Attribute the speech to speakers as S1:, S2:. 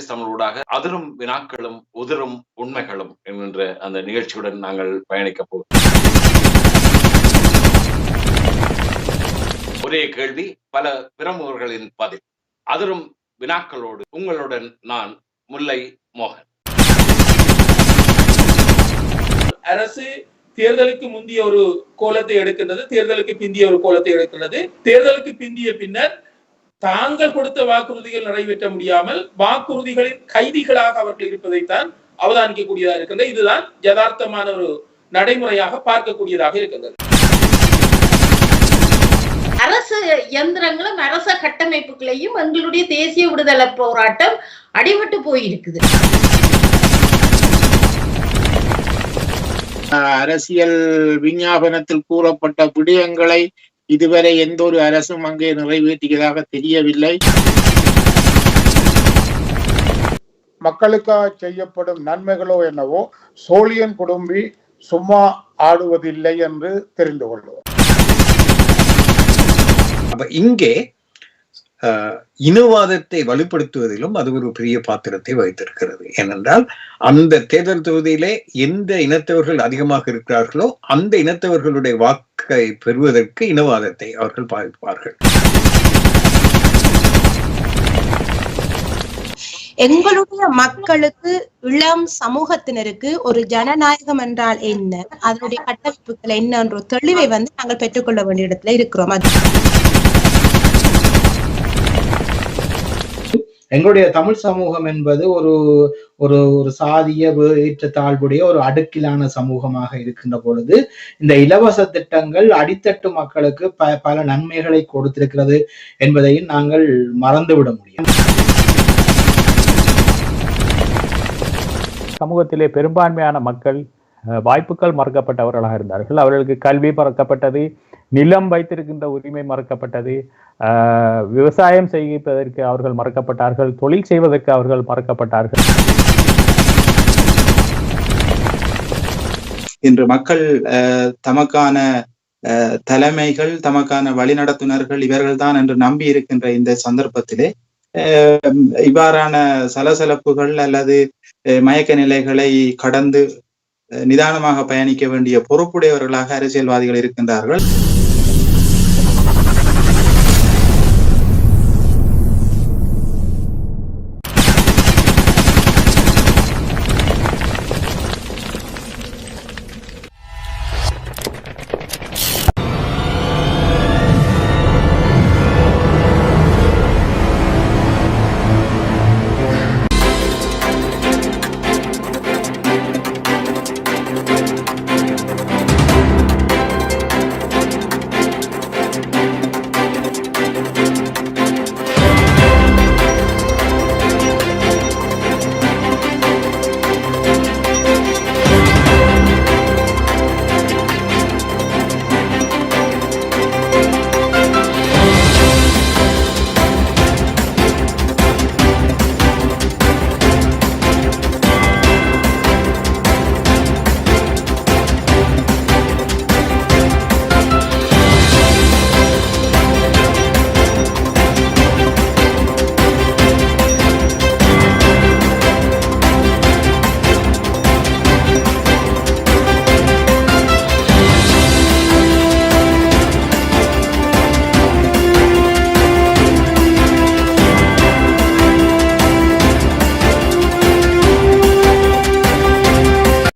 S1: தமிழூடாக அதிரும் வினாக்களும் உதிரும் உண்மைகளும் என்கின்ற அந்த நிகழ்ச்சியுடன் நாங்கள் பயணிக்க போகிறோம். ஒரே கேள்வி பல பிரமுகர்களின் பதில். அதிரும் வினாக்களோடு உங்களுடன் நான் முல்லை மோகன்.
S2: அரசு தேர்தலுக்கு முந்திய ஒரு கோலத்தை எடுக்கின்றது தேர்தலுக்கு பிந்திய ஒரு கோலத்தை எடுக்கின்றது. தேர்தலுக்கு பிந்திய பின்னர் தாங்கள் கொடுத்த வாக்குறுதிகள் நிறைவேற்ற முடியாமல் வாக்குறுதிகளின் கைதிகளாக அவர்கள் இருப்பதைத்தான் அவதானிக்கக்கூடியதாக இருக்கின்றது. இதுதான் யதார்த்தமான ஒரு நடைமுறையாக பார்க்கக்கூடியதாக இருக்கின்றது.
S3: அரசு இயந்திரங்களும் அரச கட்டமைப்புகளையும் எங்களுடைய தேசிய விடுதலை போராட்டம் அடிபட்டு போயிருக்குது.
S4: அரசியல் விஞ்ஞாபனத்தில் கூறப்பட்ட விடயங்களை இதுவரை எந்த ஒரு அரசும் அங்கே நிறைவேற்றியதாக தெரியவில்லை.
S5: மக்களுக்காக செய்யப்படும் நன்மைகளோ என்னவோ சோழியன் குடும்பி சும்மா ஆடுவதில்லை என்று தெரிந்து கொள்வோம்.
S6: அப்ப இங்கே இனவாதத்தை வலுப்படுத்துவதிலும் அது ஒரு பெரிய பாத்திரத்தை வகித்திருக்கிறது. ஏனென்றால் அந்த தேர்தல் தொகுதியிலே எந்த இனத்தவர்கள் அதிகமாக இருக்கிறார்களோ அந்த இனத்தவர்களுடைய வாக்கை பெறுவதற்கு இனவாதத்தை அவர்கள் பாதிப்பார்கள்
S7: எங்களுடைய மக்களுக்கு இளம் சமூகத்தினருக்கு ஒரு ஜனநாயகம் என்றால் என்ன? அதனுடைய கட்டமைப்புகள் என்ன என்ற ஒரு தெளிவை வந்து நாங்கள் பெற்றுக்கொள்ள வேண்டிய இடத்துல இருக்கிறோம். அது
S8: எங்களுடைய தமிழ் சமூகம் என்பது ஒரு ஒரு ஒரு சாதிய ஏற்றத்தாழ்வுடைய ஒரு அடுக்கிலான சமூகமாக இருக்கின்ற பொழுது இந்த இலவச திட்டங்கள் அடித்தட்டு மக்களுக்கு ப பல நன்மைகளை கொடுத்திருக்கிறது என்பதையும் நாங்கள் மறந்துவிட முடியும்.
S9: சமூகத்திலே பெரும்பான்மையான மக்கள் வாய்ப்புகள் மறுக்கப்பட்டவர்களாக இருந்தார்கள். அவர்களுக்கு கல்வி மறக்கப்பட்டது நிலம் வைத்திருக்கின்ற உரிமை மறுக்கப்பட்டது. விவசாயம் செய்வதற்கு அவர்கள் மறுக்கப்பட்டார்கள். தொழில் செய்வதற்கு அவர்கள் மறுக்கப்பட்டார்கள்.
S10: இன்று மக்கள் அஹ், தமக்கான அஹ், தலைமைகள் தமக்கான வழிநடத்துனர்கள் இவர்கள்தான் என்று நம்பி இருக்கின்ற இந்த சந்தர்ப்பத்திலே இவ்வாறான சலசலப்புகள் அல்லது அஹ், மயக்க நிலைகளை கடந்து நிதானமாக பயணிக்க வேண்டிய பொறுப்புடையவர்களாக அரசியல்வாதிகள் இருக்கின்றார்கள்.